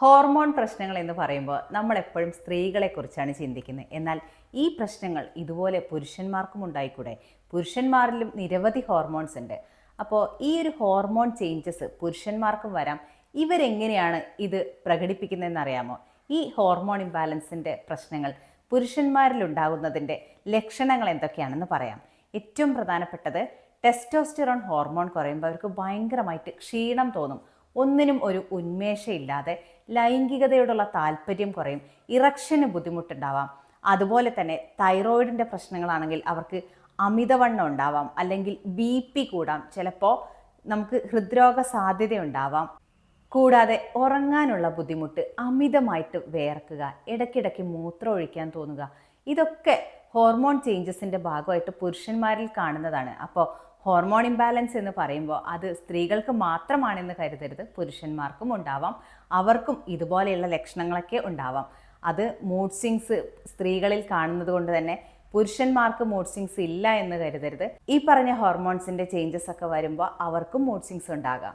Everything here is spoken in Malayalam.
ഹോർമോൺ പ്രശ്നങ്ങൾ എന്ന് പറയുമ്പോൾ നമ്മൾ എപ്പോഴും സ്ത്രീകളെക്കുറിച്ചാണ് ചിന്തിക്കുന്നത്. എന്നാൽ ഈ പ്രശ്നങ്ങൾ ഇതുപോലെ പുരുഷന്മാർക്കും ഉണ്ടായിക്കൂടെ? പുരുഷന്മാരിലും നിരവധി ഹോർമോൺസ് ഉണ്ട്. അപ്പോൾ ഈ ഒരു ഹോർമോൺ ചേഞ്ചസ് പുരുഷന്മാർക്കും വരാം. ഇവരെങ്ങനെയാണ് ഇത് പ്രകടിപ്പിക്കുന്നതെന്ന് അറിയാമോ? ഈ ഹോർമോൺ ഇംബാലൻസിന്റെ പ്രശ്നങ്ങൾ പുരുഷന്മാരിൽ ഉണ്ടാകുന്നതിന്റെ ലക്ഷണങ്ങൾ എന്തൊക്കെയാണെന്ന് പറയാം. ഏറ്റവും പ്രധാനപ്പെട്ടത് ടെസ്റ്റോസ്റ്റിറോൺ ഹോർമോൺ കുറയുമ്പോൾ അവർക്ക് ഭയങ്കരമായിട്ട് ക്ഷീണം തോന്നും. ഒന്നിനും ഒരു ഉന്മേഷമില്ലാതെ ലൈംഗികതയോടുള്ള താല്പര്യം കുറയും ഇറക്ഷന് ബുദ്ധിമുട്ടുണ്ടാവാം. അതുപോലെ തന്നെ തൈറോയിഡിന്റെ പ്രശ്നങ്ങളാണെങ്കിൽ അവർക്ക് അമിതവണ്ണം ഉണ്ടാവാം അല്ലെങ്കിൽ ബി പി കൂടാം. ചിലപ്പോൾ നമുക്ക് ഹൃദ്രോഗ സാധ്യത ഉണ്ടാവാം കൂടാതെ ഉറങ്ങാനുള്ള ബുദ്ധിമുട്ട് അമിതമായിട്ട് വേർക്കുക ഇടയ്ക്കിടയ്ക്ക് മൂത്രം ഒഴിക്കാൻ തോന്നുക ഇതൊക്കെ ഹോർമോൺ ചേഞ്ചസിന്റെ ഭാഗമായിട്ട് പുരുഷന്മാരിൽ കാണുന്നതാണ്. അപ്പോൾ ഹോർമോൺ ഇംബാലൻസ് എന്ന് പറയുമ്പോൾ അത് സ്ത്രീകൾക്ക് മാത്രമാണെന്ന് കരുതരുത് പുരുഷന്മാർക്കും ഉണ്ടാവാം അവർക്കും ഇതുപോലെയുള്ള ലക്ഷണങ്ങളൊക്കെ ഉണ്ടാവാം. അത് മൂഡ് സിങ്സ് സ്ത്രീകളിൽ കാണുന്നത് കൊണ്ട് തന്നെ പുരുഷന്മാർക്ക് മൂഡ് സിങ്സ് ഇല്ല എന്ന് കരുതരുത്. ഈ പറഞ്ഞ ഹോർമോൺസിന്റെ ചേഞ്ചസ് ഒക്കെ വരുമ്പോൾ അവർക്കും മൂഡ് സിങ്സ് ഉണ്ടാകാം.